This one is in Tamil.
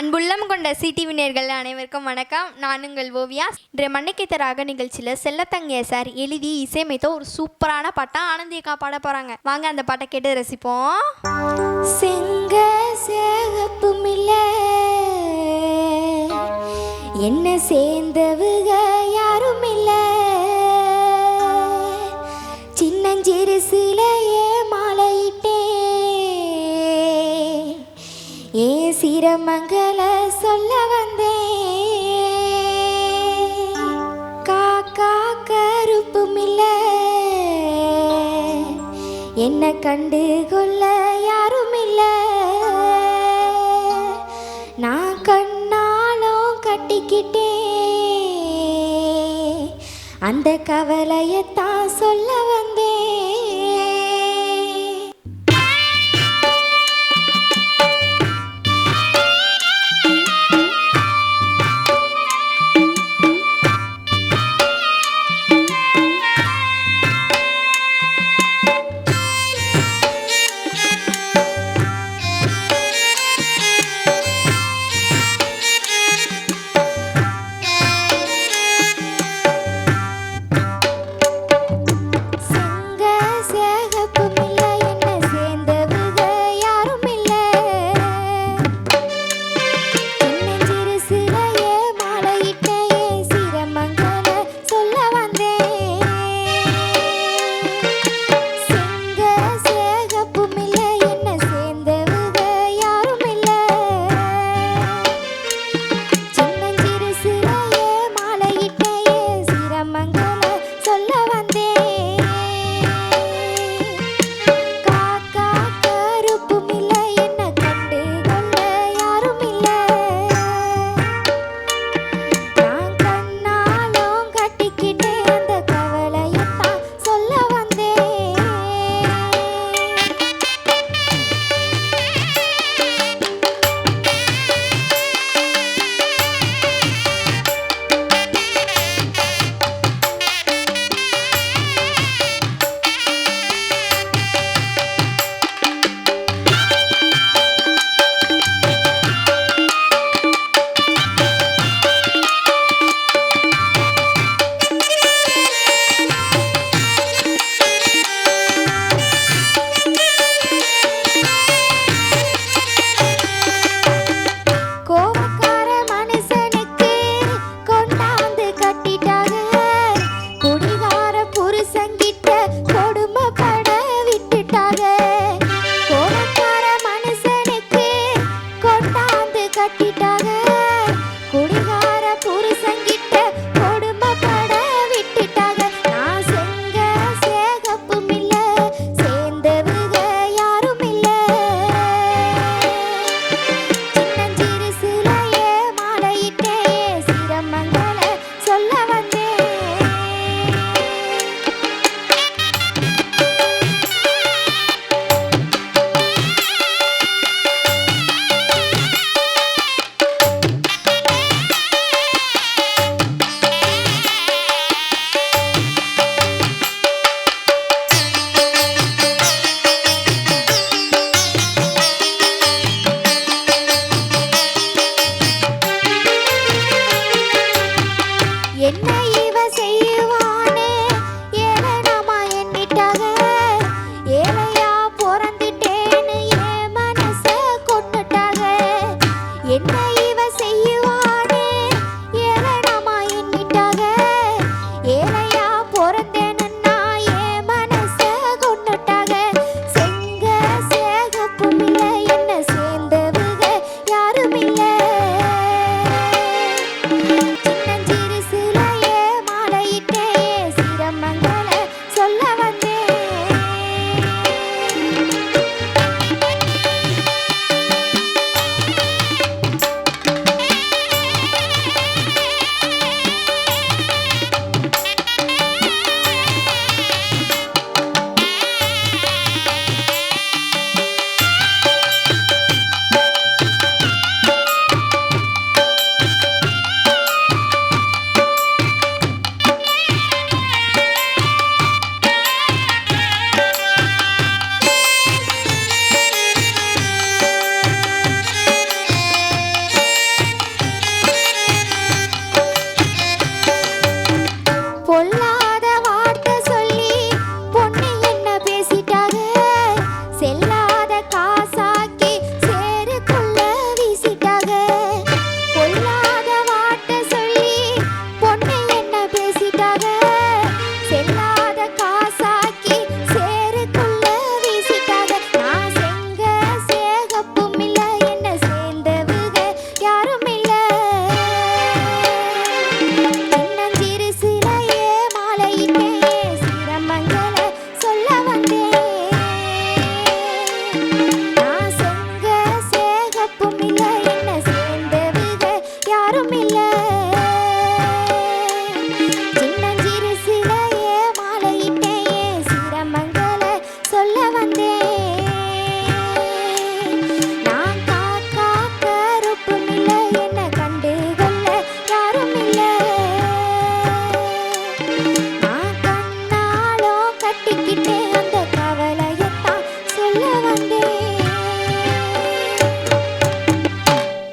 அன்புள்ளம் கொண்ட சிடிவி நேர்கள் அனைவருக்கும் வணக்கம். நான் உங்கள் ஓவியா. இன்றைய மண்ணைக்கைத்த ராக நிகழ்ச்சியில் செல்லத்தங்கையா சார் எழுதி இசையமைத்த ஒரு சூப்பரான பாட்டா ஆனந்தியக்கா பாட போகிறாங்க வாங்க அந்த பாட்டை கேட்டு ரசிப்போம். செங்க சேகப்பும் இல்லை. என்ன சேர்ந்தவுக யாரும் இல்லை. சின்னஞ்சிறு சில ஏ சிரமங்கள சொல்ல வந்தேன் காக்கா கருப்பும் இல்ல என்ன கண்டு கொள்ள யாரும் இல்ல நான் கண்ணாலும் கட்டிக்கிட்டேன் அந்த கவலையத்தான் சொல்ல